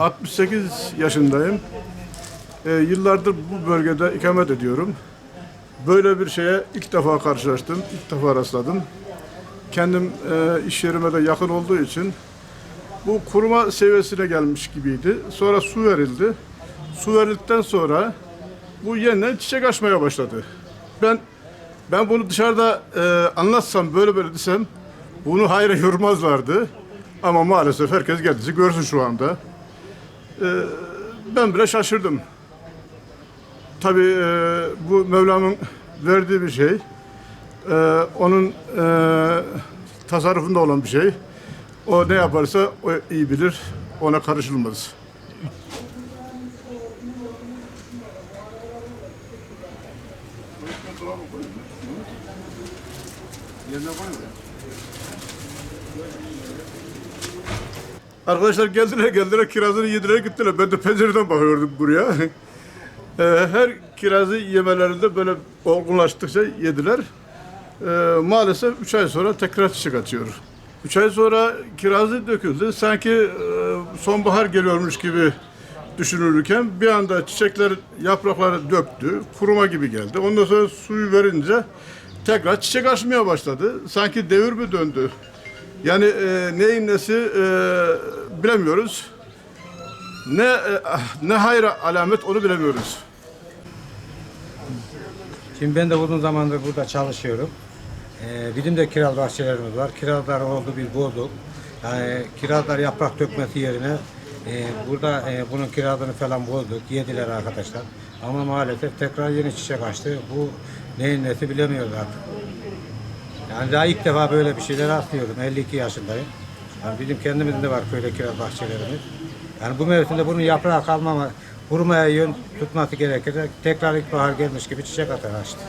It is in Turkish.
68 yaşındayım. E, yıllardır bu bölgede ikamet ediyorum. Böyle bir şeye ilk defa karşılaştım, ilk defa rastladım. Kendim e, iş yerime de yakın olduğu için bu kuruma seviyesine gelmiş gibiydi. Sonra su verildi. Su verildikten sonra bu yeniden çiçek açmaya başladı. Ben ben bunu dışarıda e, anlatsam, böyle böyle desem bunu hayra yormazlardı. Ama maalesef herkes kendisi görsün şu anda. E, ben bile şaşırdım. Tabii e, bu Mevlam'ın verdiği bir şey. E, onun e, tasarrufunda olan bir şey. O ne yaparsa o iyi bilir. Ona karışılmaz. Arkadaşlar geldiler geldiler kirazını yediler gittiler. Ben de pencereden bakıyordum buraya. Ee, Her kirazı yemelerinde böyle olgunlaştıkça yediler. Ee, maalesef 3 ay sonra tekrar çiçek açıyor. 3 ay sonra kirazı döküldü. Sanki e, sonbahar geliyormuş gibi düşünülürken bir anda çiçekler yaprakları döktü. Kuruma gibi geldi. Ondan sonra suyu verince tekrar çiçek açmaya başladı. Sanki devir mi döndü? Yani e, neyin nesi e, bilemiyoruz. Ne e, ne hayra alamet onu bilemiyoruz. Şimdi ben de uzun zamandır burada çalışıyorum. Ee, bizim de kiraz bahçelerimiz var. Kirazlar oldu biz bozduk. Yani kirazlar yaprak dökmesi yerine e, burada e, bunun kirazını falan bozduk. Yediler arkadaşlar. Ama maalesef tekrar yeni çiçek açtı. Bu neyin nesi bilemiyoruz artık. Yani daha ilk defa böyle bir şeyler rastlıyorum. 52 yaşındayım. Yani bizim kendimizin de var köyde kiraz bahçelerimiz. Yani bu mevsimde bunun yaprağı kalmama, kurumaya yön tutması gerekir. Tekrar ilkbahar gelmiş gibi çiçek atar açtı.